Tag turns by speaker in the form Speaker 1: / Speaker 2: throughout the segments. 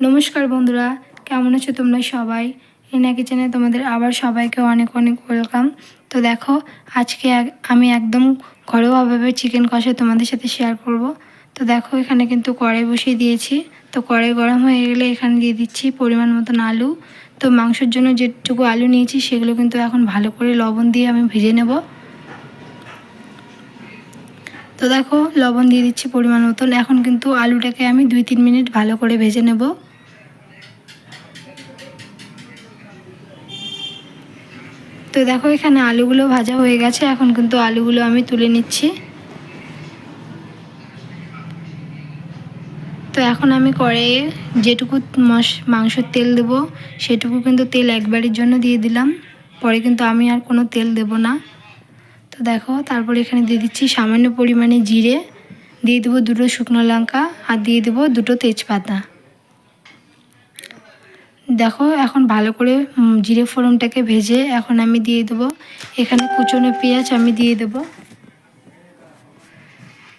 Speaker 1: নমস্কার বন্ধুরা, কেমন আছো তোমরা সবাই? এনা কিচেনে তোমাদের আবার সবাইকে অনেক অনেক ওয়েলকাম। তো দেখো, আজকে আমি একদম ঘরোয়াভাবে চিকেন কষা তোমাদের সাথে শেয়ার করব। তো দেখো, এখানে কিন্তু কড়াই বসিয়ে দিয়েছি। তো কড়াই গরম হয়ে গেলে এখানে দিয়ে দিচ্ছি পরিমাণ মতন আলু। তো মাংসের জন্য যেটুকু আলু নিয়েছি, সেগুলো কিন্তু এখন ভালো করে লবণ দিয়ে আমি ভেজে নেব। তো দেখো, লবণ দিয়ে দিচ্ছি পরিমাণ মতন। এখন কিন্তু আলুটাকে আমি দুই তিন মিনিট ভালো করে ভেজে নেব। তো দেখো, এখানে আলুগুলো ভাজা হয়ে গেছে। এখন কিন্তু আলুগুলো আমি তুলে নিচ্ছি। তো এখন আমি কড়াইয়ে যেটুকু মাংসের তেল দেব, সেটুকু কিন্তু তেল একবারের জন্য দিয়ে দিলাম। পরে কিন্তু আমি আর কোনো তেল দেব না। তো দেখো, তারপরে এখানে দিয়ে দিচ্ছি সামান্য পরিমাণে জিরে। দিয়ে দেবো দুটো শুকনো লঙ্কা আর দিয়ে দেবো দুটো তেজপাতা। দেখো, এখন ভালো করে জিরে ফোড়নটাকে ভেজে এখন আমি দিয়ে দেবো। এখানে কুচনো পেঁয়াজ আমি দিয়ে দেবো।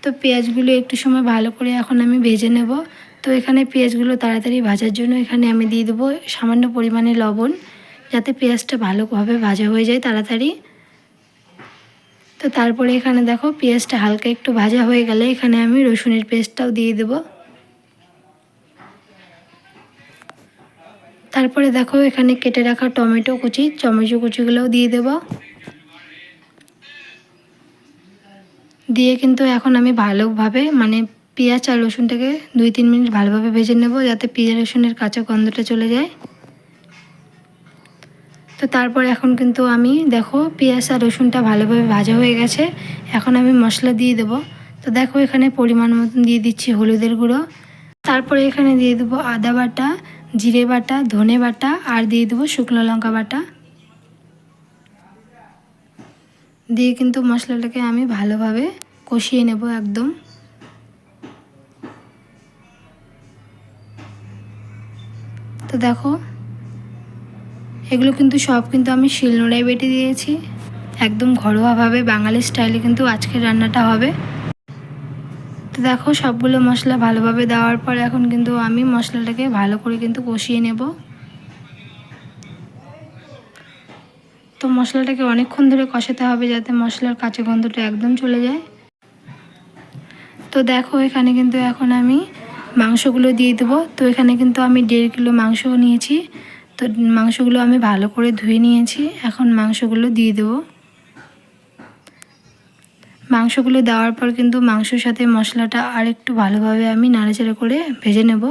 Speaker 1: তো পেঁয়াজগুলো একটু সময় ভালো করে এখন আমি ভেজে নেব। তো এখানে পেঁয়াজগুলো তাড়াতাড়ি ভাজার জন্য এখানে আমি দিয়ে দেবো সামান্য পরিমাণে লবণ, যাতে পেঁয়াজটা ভালোভাবে ভাজা হয়ে যায় তাড়াতাড়ি। তো তারপরে এখানে দেখো, পেঁয়াজটা হালকা একটু ভাজা হয়ে গেলে এখানে আমি রসুনের পেস্টটাও দিয়ে দেব। তারপরে দেখো এখানে কেটে রাখা টমেটো কুচি। টমেটো কুচিগুলোও দিয়ে দেব। দিয়ে কিন্তু এখন আমি ভালোভাবে মানে পেঁয়াজ আর রসুনটাকে দুই তিন মিনিট ভালোভাবে ভেজে নেব যাতে পেঁয়াজ রসুনের কাঁচা গন্ধটা চলে যায়। তো তারপর এখন কিন্তু আমি দেখো পেঁয়াজ আর রসুনটা ভালোভাবে ভাজা হয়ে গেছে। এখন আমি মশলা দিয়ে দেবো। তো দেখো এখানে পরিমাণ মতন দিয়ে দিচ্ছি হলুদের গুঁড়ো। তারপরে এখানে দিয়ে দেবো আদা বাটা জিরে বাটা, ধনে বাটা আর দিয়ে দেবো শুকনো লঙ্কা বাটা। দিয়ে কিন্তু মশলাটাকে আমি ভালোভাবে কষিয়ে নেব একদম। তো দেখো, এগুলো কিন্তু সব কিন্তু আমি শিলনোড়ায় বেটে দিয়েছি। একদম ঘরোয়াভাবে বাঙালি স্টাইলে কিন্তু আজকের রান্নাটা হবে। তো দেখো, সবগুলো মশলা ভালোভাবে দেওয়ার পর এখন কিন্তু আমি মশলাটাকে ভালো করে কিন্তু কষিয়ে নেব। তো মশলাটাকে অনেকক্ষণ ধরে কষাতে হবে যাতে মশলার কাঁচা গন্ধটা একদম চলে যায়। তো দেখো, এখানে কিন্তু এখন আমি মাংসগুলো দিয়ে দেবো। তো এখানে কিন্তু আমি দেড় কিলো মাংস নিয়েছি। তো মাংসগুলো আমি ভালো করে ধুয়ে নিয়েছি। এখন মাংসগুলো দিয়ে দেবো। মাংসগুলো দেওয়ার পর কিন্তু মাংসর সাথে মশলাটা আর একটু ভালোভাবে আমি নাড়াচাড়া করে ভেজে নেব।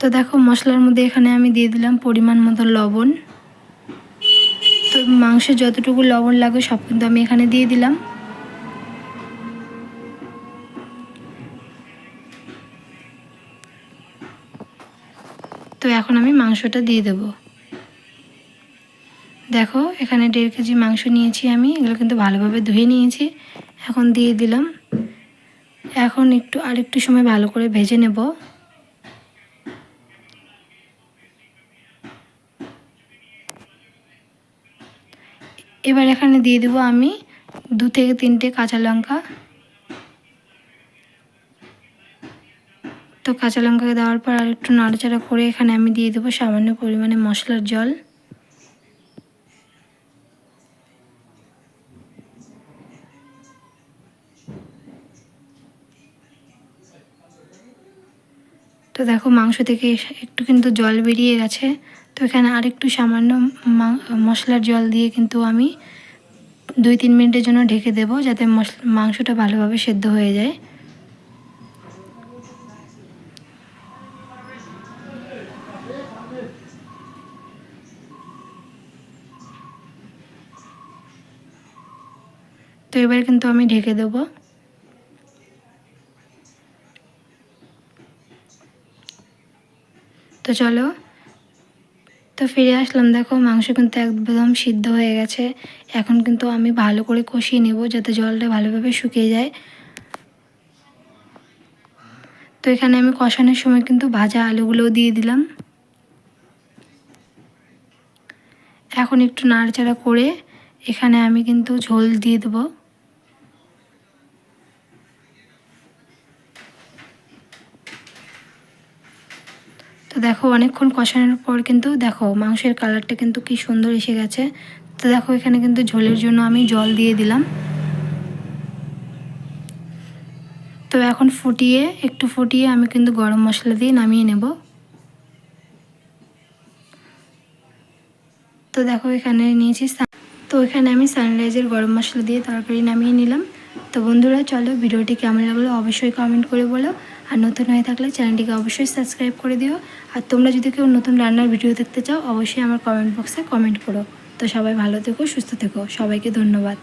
Speaker 1: তো দেখো, মশলার মধ্যে এখানে আমি দিয়ে দিলাম পরিমাণ মতো লবণ। তো মাংসে যতটুকু লবণ লাগে সব কিন্তু আমি এখানে দিয়ে দিলাম। তো এখন আমি মাংসটা দিয়ে দেবো। দেখো, এখানে দেড় কেজি মাংস নিয়েছি আমি, এগুলো কিন্তু ভালোভাবে ধুয়ে নিয়েছি। এখন দিয়ে দিলাম। এখন একটু আর একটু সময় ভালো করে ভেজে নেব। এবার এখানে দিয়ে দেবো আমি দু থেকে তিনটে কাঁচা লঙ্কা। তো কাঁচা লঙ্কাকে দেওয়ার পর আর একটু নাড়াচাড়া করে এখানে আমি দিয়ে দেবো সামান্য পরিমাণে মশলার জল। তো দেখো মাংস থেকে একটু কিন্তু জল বেরিয়ে গেছে। তো এখানে আরেকটু সামান্য মশলার জল দিয়ে কিন্তু আমি দুই তিন মিনিটের জন্য ঢেকে দেবো যাতে মাংসটা ভালোভাবে সেদ্ধ হয়ে যায়। তো এবার কিন্তু আমি ঢেকে দেবো। তো চলো। তো ফিরে আসলাম। দেখো মাংস কিন্তু একদম সিদ্ধ হয়ে গেছে। এখন কিন্তু আমি ভালো করে কষিয়ে নেব যাতে জলটা ভালোভাবে শুকিয়ে যায়। তো এখানে আমি কষানোর সময় কিন্তু ভাজা আলুগুলোও দিয়ে দিলাম। এখন একটু নাড়াচাড়া করে এখানে আমি কিন্তু ঝোল দিয়ে দেবো। তো দেখো, অনেকক্ষণ কষানোর পর কিন্তু দেখো, মাংসের কালারটা কিন্তু কি সুন্দর এসে গেছে। তো দেখো, এখানে কিন্তু ঝোলের জন্য আমি জল দিয়ে দিলাম। তো এখন ফুটিয়ে, একটু ফুটিয়ে আমি কিন্তু গরম মশলা দিয়ে নামিয়ে নেব। তো দেখো, এখানে নিয়েছি তো এখানে আমি সানরাইজের গরম মশলা দিয়ে তরকারি নামিয়ে নিলাম। তো বন্ধুরা, চলো ভিডিওটি কেমন লাগল অবশ্যই কমেন্ট করে বলো। আর নতুন হয়ে থাকলে চ্যানেলটিকে অবশ্যই সাবস্ক্রাইব করে দিও। আর তোমরা যদি কেউ নতুন রান্নার ভিডিও দেখতে চাও, অবশ্যই আমার কমেন্ট বক্সে কমেন্ট করো। তো সবাই ভালো থেকো, সুস্থ থেকো। সবাইকে ধন্যবাদ।